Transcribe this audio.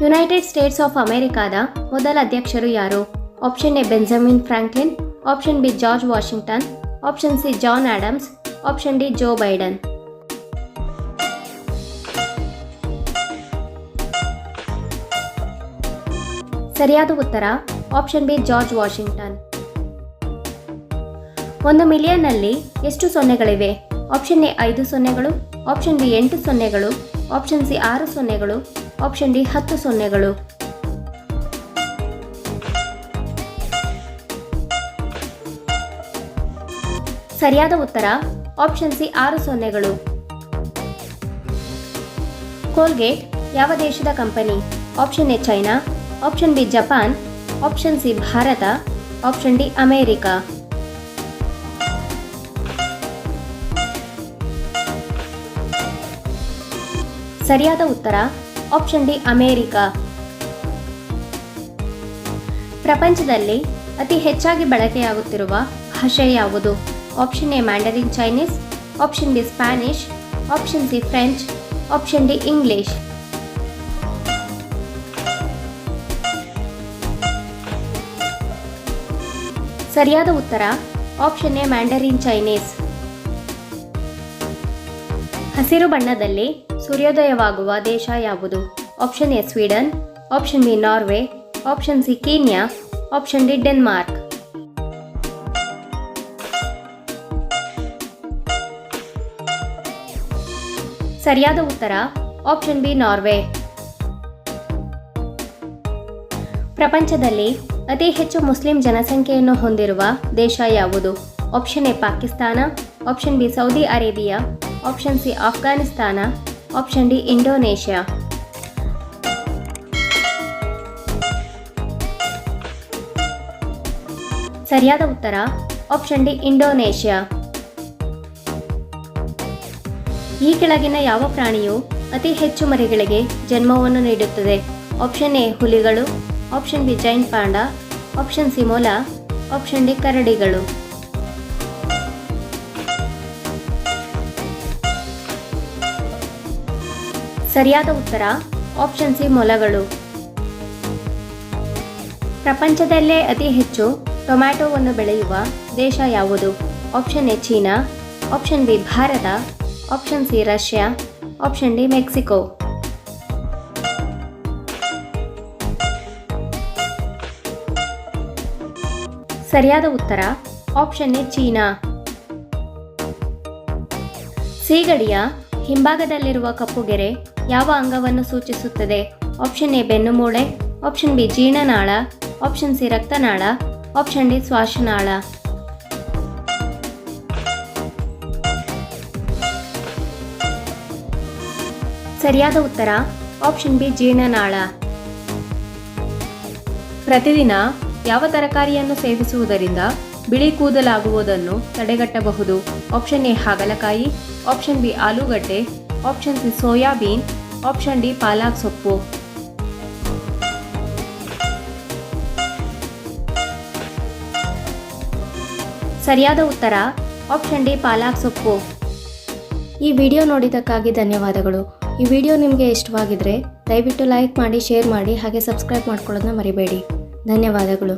United States of ಅಮೆರಿಕಾದ ಮೊದಲ ಅಧ್ಯಕ್ಷರು ಯಾರು? Option A Benjamin Franklin, option B George Washington, option C John Adams, option D Joe Biden. ಸರಿಯಾದ ಉತ್ತರ, option B George Washington. ಒಂದು ಮಿಲಿಯನ್ನಲ್ಲಿ ಎಷ್ಟು ಸೊನ್ನೆಗಳಿವೆ? ಆಪ್ಷನ್ ಎ ಐದು ಸೊನ್ನೆಗಳು, ಆಪ್ಷನ್ ಬಿ ಎಂಟು ಸೊನ್ನೆಗಳು, ಆಪ್ಷನ್ ಸಿ ಆರು ಸೊನ್ನೆಗಳು ಆಪ್ಷನ್ ಡಿ ಹತ್ತು ಸೊನ್ನೆಗಳು. ಸರಿಯಾದ ಉತ್ತರ ಆಪ್ಷನ್ ಸಿ ಆರು ಸೊನ್ನೆಗಳು. ಕೋಲ್ಗೇಟ್ ಯಾವ ದೇಶದ company option A China option B Japan option C Bharat. Option D America. ಸರಿಯಾದ ಉತ್ತರ ಆಪ್ಷನ್ ಡಿ, ಅಮೇರಿಕಾ. ಪ್ರಪಂಚದಲ್ಲಿ ಅತಿ ಹೆಚ್ಚಾಗಿ ಬಳಕೆಯಾಗುತ್ತಿರುವ ಭಾಷೆ ಯಾವುದು? Option A, Mandarin Chinese. Option B, Spanish. Option C, French. Option D, English. ಸರಿಯಾದ ಉತ್ತರ, ಆಪ್ಷನ್ ಎ, ಮ್ಯಾಂಡರಿನ್ ಚೈನೀಸ್. ಹಸಿರು ಬಣ್ಣದಲ್ಲಿ ಸೂರ್ಯೋದಯವಾಗುವ ದೇಶ ಯಾವುದು? Option A Sweden option B Norway option C Kenya option D Denmark ಸರಿಯಾದ ಉತ್ತರ ಆಪ್ಷನ್ ಬಿ ನಾರ್ವೆ ಪ್ರಪಂಚದಲ್ಲಿ ಅತಿ ಹೆಚ್ಚು ಮುಸ್ಲಿಂ ಜನಸಂಖ್ಯೆಯನ್ನು ಹೊಂದಿರುವ ದೇಶ ಯಾವುದು? Option A Pakistan option B Saudi Arabia option C Afghanistan option D Indonesia ಸರಿಯಾದ ಉತ್ತರ ಆಪ್ಷನ್ ಡಿ ಇಂಡೋನೇಷ್ಯಾ ಈ ಕೆಳಗಿನ ಯಾವ ಪ್ರಾಣಿಯು ಅತಿ ಹೆಚ್ಚು ಮರಿಗಳಿಗೆ ಜನ್ಮವನ್ನು ನೀಡುತ್ತದೆ? ಆಪ್ಷನ್ ಎ ಹುಲಿಗಳು. Option B giant panda option C ಮೊಲ. ಆಪ್ಷನ್ ಡಿ ಕರಡಿಗಳು. ಸರಿಯಾದ ಉತ್ತರ ಆಪ್ಷನ್ ಸಿ ಮೊಲಗಳು. ಪ್ರಪಂಚದಲ್ಲೇ ಅತಿ ಹೆಚ್ಚು ಟೊಮ್ಯಾಟೊವನ್ನು ಬೆಳೆಯುವ ದೇಶ ಯಾವುದು? Option A China option B Bharat option C Russia option D Mexico. ಸರಿಯಾದ ಉತ್ತರ ಆಪ್ಷನ್ ಎ ಚೀನಾ. ಸೀಗಡಿಯ ಹಿಂಭಾಗದಲ್ಲಿರುವ ಕಪ್ಪುಗೆರೆ ಯಾವ ಅಂಗವನ್ನು ಸೂಚಿಸುತ್ತದೆ? ಆಪ್ಷನ್ ಎ ಬೆನ್ನುಮೂಳೆ ಆಪ್ಷನ್ ಬಿ ಜೀರ್ಣನಾಳ ಆಪ್ಷನ್ ಸಿ ರಕ್ತನಾಳ ಆಪ್ಷನ್ ಡಿ ಶ್ವಾಸನಾಳ. ಸರಿಯಾದ ಉತ್ತರ ಆಪ್ಷನ್ ಬಿ ಜೀರ್ಣನಾಳ. ಪ್ರತಿದಿನ ಯಾವ ತರಕಾರಿಯನ್ನು ಸೇವಿಸುವುದರಿಂದ ಬಿಳಿ ಕೂದಲಾಗುವುದನ್ನು ತಡೆಗಟ್ಟಬಹುದು? ಆಪ್ಷನ್ ಎ ಹಾಗಲಕಾಯಿ ಆಪ್ಷನ್ ಬಿ ಆಲೂಗಡ್ಡೆ option C soybean option D palak ಸೊಪ್ಪು ಸರಿಯಾದ ಉತ್ತರ. ಆಪ್ಷನ್ ಡಿ ಪಾಲಾಕ್ ಸೊಪ್ಪು ಈ ವಿಡಿಯೋ ನೋಡಿದ್ದಕ್ಕಾಗಿ ಧನ್ಯವಾದಗಳು. ಈ ವಿಡಿಯೋ ನಿಮಗೆ ಇಷ್ಟವಾಗಿದ್ರೆ ದಯವಿಟ್ಟು ಲೈಕ್ ಮಾಡಿ ಶೇರ್ ಮಾಡಿ, ಹಾಗೆ ಸಬ್ಸ್ಕ್ರೈಬ್ ಮಾಡ್ಕೊಳ್ಳೋದನ್ನ ಮರಿಬೇಡಿ. ಧನ್ಯವಾದಗಳು.